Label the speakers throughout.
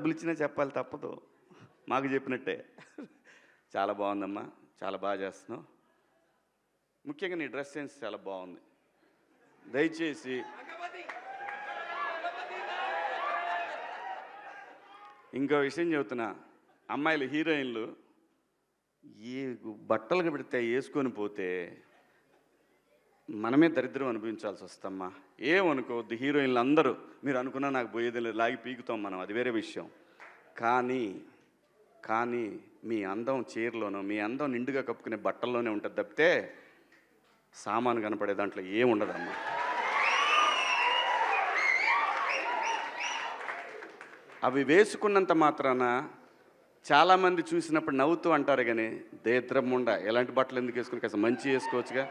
Speaker 1: డబ్బులు ఇచ్చినా చెప్పాలి తప్పదు. మాకు చెప్పినట్టే. చాలా బాగుందమ్మా. చాలా బాగా చేస్తున్నావు. ముఖ్యంగా నీ డ్రెస్ సెన్స్ చాలా బాగుంది. దయచేసి ఇంకో విషయం చెబుతున్నా. అమ్మాయిలు హీరోయిన్లు ఏ బట్టలు పెడితే వేసుకొని పోతే మనమే దరిద్రం అనుభవించాల్సి వస్తమ్మా. ఏమనుకోవద్దు హీరోయిన్లు అందరూ మీరు అనుకున్నా నాకు పోయేది లేదు లాగి పీకుతాం మనం అది వేరే విషయం. కానీ కానీ మీ అందం చీరలోనో మీ అందం నిండుగా కప్పుకునే బట్టల్లోనే ఉంటుంది తప్పితే సామాను కనపడే దాంట్లో ఏముండదమ్మా. అవి వేసుకున్నంత మాత్రాన చాలామంది చూసినప్పుడు నవ్వుతూ అంటారు కానీ దేద్రముండ ఎలాంటి బట్టలు ఎందుకు వేసుకుని కాస్త మంచి వేసుకోవచ్చుగా.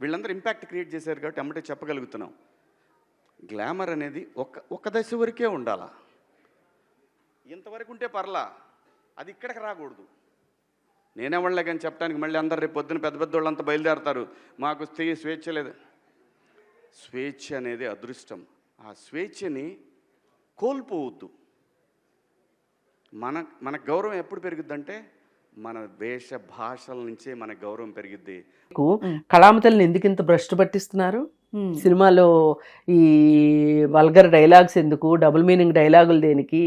Speaker 1: వీళ్ళందరూ ఇంపాక్ట్ క్రియేట్ చేశారు కాబట్టి అమ్మటే చెప్పగలుగుతున్నాం. గ్లామర్ అనేది ఒక ఒక దశ వరకే ఉండాలా? ఇంతవరకు ఉంటే పర్లా అది ఇక్కడికి రాకూడదు. నేనేవాళ్ళే కానీ చెప్పడానికి మళ్ళీ అందరు రేపు పొద్దున పెద్ద పెద్ద వాళ్ళంతా బయలుదేరతారు. మాకు స్త్రీ స్వేచ్ఛ లేదు. స్వేచ్ఛ అనేది అదృష్టం. ఆ స్వేచ్ఛని కోల్పోవద్దు. మన మన గౌరవం ఎప్పుడు పెరుగుద్దంటే మన వేష భాషల నుంచే మన గౌరవం పెరిగిద్ది.
Speaker 2: కళామతల్ని ఎందుకు ఇంత భ్రష్టు పట్టిస్తున్నారు? సినిమాలో ఈ వల్గర్ డైలాగ్స్ ఎందుకు డబుల్ మీనింగ్ డైలాగులు దేనికి?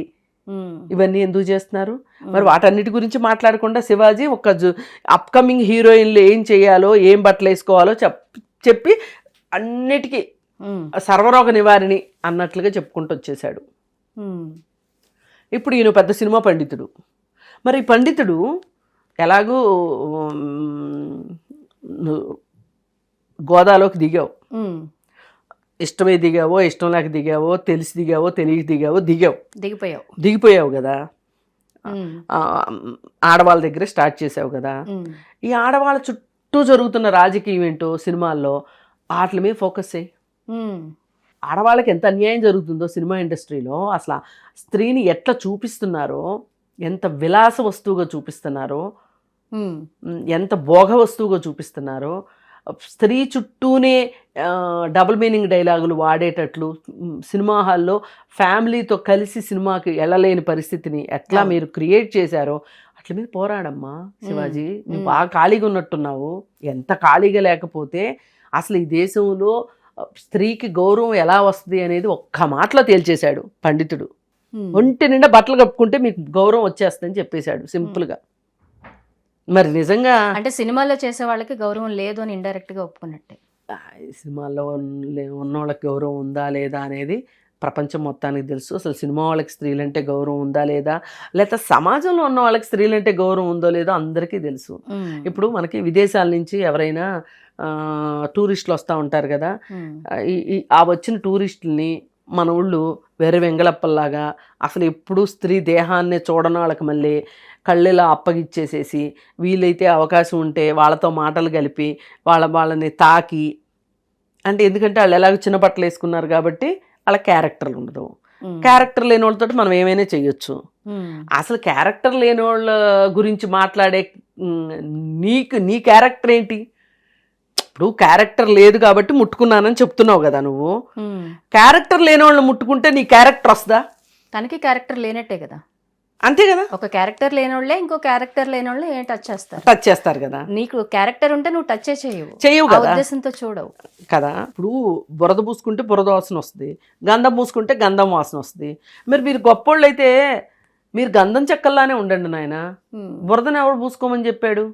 Speaker 2: ఇవన్నీ ఎందుకు చేస్తున్నారు? మరి వాటన్నిటి గురించి మాట్లాడకుండా శివాజీ ఒక అప్కమింగ్ హీరోయిన్లు ఏం చేయాలో ఏం బట్టలు వేసుకోవాలో చెప్ చెప్పి అన్నిటికీ సర్వరోగ నివారిణి అన్నట్లుగా చెప్పుకుంటూ వచ్చేసాడు ఇప్పుడు ఈయన పెద్ద సినిమా పండితుడు. మరి ఈ పండితుడు ఎలాగూ గోదాలోకి దిగావు. ఇష్టమే దిగావో ఇష్టం లేక దిగావో తెలిసి దిగావో తెలియక దిగావో దిగావు.
Speaker 3: దిగిపోయావు.
Speaker 2: దిగిపోయావు కదా. ఆడవాళ్ళ దగ్గర స్టార్ట్ చేసావు కదా. ఈ ఆడవాళ్ళ చుట్టూ జరుగుతున్న రాజకీయం ఏంటో సినిమాల్లో వాటి మీద ఫోకస్ చేయి.
Speaker 3: ఉమ్.
Speaker 2: ఆడవాళ్ళకి ఎంత అన్యాయం జరుగుతుందో సినిమా ఇండస్ట్రీలో అసలు స్త్రీని ఎట్లా చూపిస్తున్నారో ఎంత విలాస వస్తువుగా చూపిస్తున్నారో ఎంత భోగ వస్తువుగా చూపిస్తున్నారో. స్త్రీ చుట్టూనే డబుల్ మీనింగ్ డైలాగులు వాడేటట్లు సినిమా హాల్లో ఫ్యామిలీతో కలిసి సినిమాకి వెళ్ళలేని పరిస్థితిని ఎట్లా. మీరు క్రియేట్ చేశారో అట్ల మీద పోరాడమ్మా శివాజీ. నువ్వు. బాగా ఖాళీగా ఉన్నట్టున్నావు. ఎంత ఖాళీగా లేకపోతే అసలు ఈ దేశంలో స్త్రీకి గౌరవం ఎలా వస్తుంది అనేది ఒక్క మాటలో తేల్చేశాడు పండితుడు. ఒంటి నిండా బట్టలు కప్పుకుంటే మీకు గౌరవం వచ్చేస్తుందని చెప్పేశాడు సింపుల్గా. మరి నిజంగా
Speaker 3: అంటే సినిమాలో చేసే వాళ్ళకి గౌరవం లేదు అని ఇండైరెక్ట్గా ఒప్పుకున్నట్టే.
Speaker 2: సినిమాల్లో ఉన్న- ఉన్నోళ్ళకి గౌరవం ఉందా లేదా అనేది ప్రపంచం మొత్తానికి తెలుసు. అసలు సినిమా వాళ్ళకి స్త్రీలంటే గౌరవం ఉందా లేదా? లేకపోతే సమాజంలో ఉన్న వాళ్ళకి స్త్రీలంటే గౌరవం ఉందో లేదో అందరికీ తెలుసు. ఇప్పుడు మనకి విదేశాల నుంచి ఎవరైనా టూరిస్టులు వస్తూ ఉంటారు కదా. ఈ- ఆ వచ్చిన టూరిస్టుల్ని మన ఊళ్ళు వేరే వెంగళప్పల్లాగా అసలు ఎప్పుడూ స్త్రీ దేహాన్నే చూడని వాళ్ళకి మళ్ళీ కళ్ళెలా అప్పగిచ్చేసేసి వీలైతే అవకాశం ఉంటే వాళ్ళతో మాటలు కలిపి వాళ్ళ వాళ్ళని తాకి అంటే ఎందుకంటే వాళ్ళు ఎలాగో చిన్న బట్టలు వేసుకున్నారు కాబట్టి వాళ్ళ క్యారెక్టర్లు ఉండదు. క్యారెక్టర్ లేని వాళ్ళతో మనం ఏమైనా చేయొచ్చు. అసలు క్యారెక్టర్ లేని వాళ్ళ గురించి మాట్లాడే నీకు నీ క్యారెక్టర్ ఏంటి ఇప్పుడు క్యారెక్టర్ లేదు కాబట్టి ముట్టుకున్నానని చెప్తున్నావు కదా నువ్వు. క్యారెక్టర్ లేని వాళ్ళని ముట్టుకుంటే నీ క్యారెక్టర్ వస్తుందా
Speaker 3: తనకి క్యారెక్టర్ లేనట్టే కదా
Speaker 2: అంతే కదా?
Speaker 3: ఒక క్యారెక్టర్ లేనోళ్ళే ఇంకో క్యారెక్టర్ లేనోళ్ళే ఏం టచ్ చేస్తారు?
Speaker 2: టచ్ చేస్తారు కదా?
Speaker 3: నీకు క్యారెక్టర్ ఉంటే నువ్వు టచ్ చేయవు.
Speaker 2: కదా?
Speaker 3: ఉద్దేశంతో చూడవు.
Speaker 2: కదా? ఇప్పుడు బురద పూసుకుంటే బురద వాసన వస్తుంది. గంధం పూసుకుంటే గంధం వాసన వస్తుంది. మరి మీరు గొప్పోళ్ళు అయితే మీరు గంధం చెక్కల్లానే ఉండండి నాయన. బురదను ఎవడు పూసుకోమని చెప్పాడు.